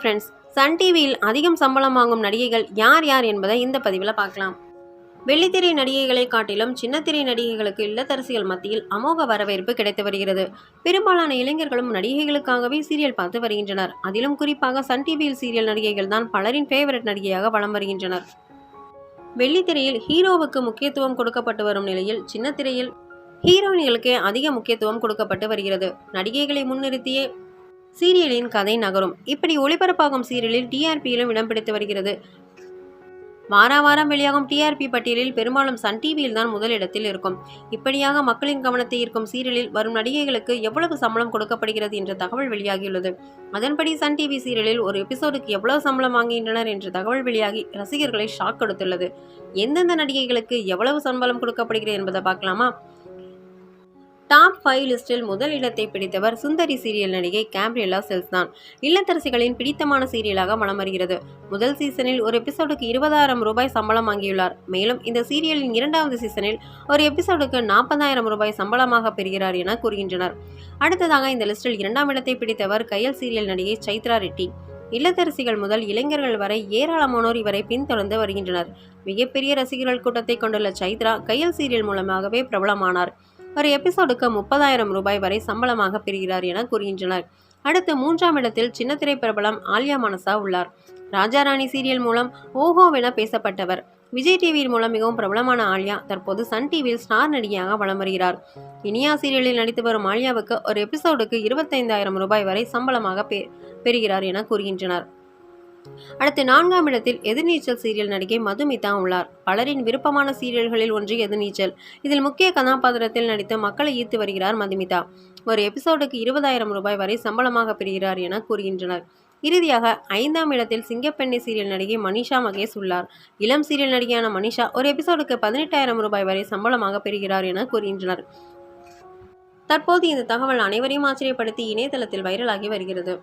Friends Sun டிவியில் அதிகம் சம்பளம் வாங்கும் நடிகைகள் யார் யார் என்பதை இந்த பதிவில் பார்க்கலாம். வெள்ளித்திரை நடிகைகளை காட்டிலும் சின்னத்திரை நடிகைகளுக்கு இல்லத்தரசிகள் மத்தியில் அமோக வரவேற்பு கிடைத்து வருகிறது. பெரும்பாலான இளைஞர்களும் நடிகைகளுக்காகவே சீரியல் பார்த்து வருகின்றனர். அதிலும் குறிப்பாக சன் டிவியில் சீரியல் நடிகைகள் தான் பலரின் ஃபேவரட் நடிகையாக வலம் வருகின்றனர். வெள்ளித்திரையில் ஹீரோவுக்கு முக்கியத்துவம் கொடுக்கப்பட்டு வரும் நிலையில் சின்னத்திரையில் ஹீரோயின்களுக்கே அதிக முக்கியத்துவம் கொடுக்கப்பட்டு வருகிறது. நடிகைகளை முன்னிறுத்தியே சீரியலின் கதை நகரும். இப்படி ஒளிபரப்பாகும் சீரியலில் டிஆர்பியிலும் இடம் பிடித்து வருகிறது. வார வாரம் வெளியாகும் டிஆர்பி பட்டியலில் பெரும்பாலும் சன் டிவியில் தான் முதலிடத்தில் இருக்கும். இப்படியாக மக்களின் கவனத்தை ஈர்க்கும் சீரியலில் வரும் நடிகைகளுக்கு எவ்வளவு சம்பளம் கொடுக்கப்படுகிறது என்ற தகவல் வெளியாகியுள்ளது. அதன்படி சன் டிவி சீரியலில் ஒரு எபிசோடுக்கு எவ்வளவு சம்பளம் வாங்குகின்றனர் என்ற தகவல் வெளியாகி ரசிகர்களை ஷாக் கொடுத்துள்ளது. எந்தெந்த நடிகைகளுக்கு எவ்வளவு சம்பளம் கொடுக்கப்படுகிறது என்பதை பார்க்கலாமா? டாப் ஃபைவ் லிஸ்டில் முதல் இடத்தை பிடித்தவர் சுந்தரி சீரியல் நடிகை கேப்ரியலா செல்ஸ் தான் இல்லத்தரசிகளின் பிடித்தமான சீரியலாக மனம் வருகிறது. முதல் சீசனில் ஒரு எபிசோடுக்கு இருபதாயிரம் ரூபாய் சம்பளம் வாங்கியுள்ளார். மேலும் இந்த சீரியலின் இரண்டாவது சீசனில் ஒரு எபிசோடுக்கு நாற்பதாயிரம் ரூபாய் சம்பளமாக பெறுகிறார் என கூறுகின்றனர். அடுத்ததாக இந்த லிஸ்டில் இரண்டாம் இடத்தை பிடித்தவர் கையல் சீரியல் நடிகை சைத்ரா ரெட்டி. இல்லத்தரசிகள் முதல் இளைஞர்கள் வரை ஏராளமானோர் இவரை பின்தொடர்ந்து வருகின்றனர். மிகப்பெரிய ரசிகர்கள் கூட்டத்தை கொண்டுள்ள சைத்ரா கையல் சீரியல் மூலமாகவே பிரபலமானார். ஒரு எபிசோடுக்கு முப்பதாயிரம் ரூபாய் வரை சம்பளமாக பெறுகிறார் என கூறுகின்றனர். அடுத்து மூன்றாம் இடத்தில் சின்னத்திரை பிரபலம் ஆலியா மனசா உள்ளார். ராஜாராணி சீரியல் மூலம் ஓஹோவென பேசப்பட்டவர். விஜய் டிவியின் மூலம் மிகவும் பிரபலமான ஆலியா தற்போது சன் டிவியில் ஸ்டார் நடிகையாக வலம் வருகிறார். இனியா சீரியலில் நடித்து வரும் ஆலியாவுக்கு ஒரு எபிசோடுக்கு இருபத்தைந்தாயிரம் ரூபாய் வரை சம்பளமாக பெ பெறுகிறார் என கூறுகின்றனர். அடுத்து நான்காம் இடத்தில் எதிர்நீச்சல் சீரியல் நடிகை மதுமிதா உள்ளார். பலரின் விருப்பமான சீரியல்களில் ஒன்று எதிர்நீச்சல். இதில் முக்கிய கதாபாத்திரத்தில் நடித்து மக்களை ஈர்த்து வருகிறார் மதுமிதா ஒரு எபிசோடுக்கு இருபதாயிரம் ரூபாய் வரை சம்பளமாக பெறுகிறார் என கூறுகின்றனர். இறுதியாக ஐந்தாம் இடத்தில் சிங்கப்பெண்ணை சீரியல் நடிகை மனிஷா மகேஷ் உள்ளார். இளம் சீரியல் நடிகையான மனிஷா ஒரு எபிசோடுக்கு பதினெட்டாயிரம் ரூபாய் வரை சம்பளமாக பெறுகிறார் என கூறுகின்றனர். தற்போது இந்த தகவல் அனைவரையும் ஆச்சரியப்படுத்தி இணையதளத்தில் வைரலாகி வருகிறது.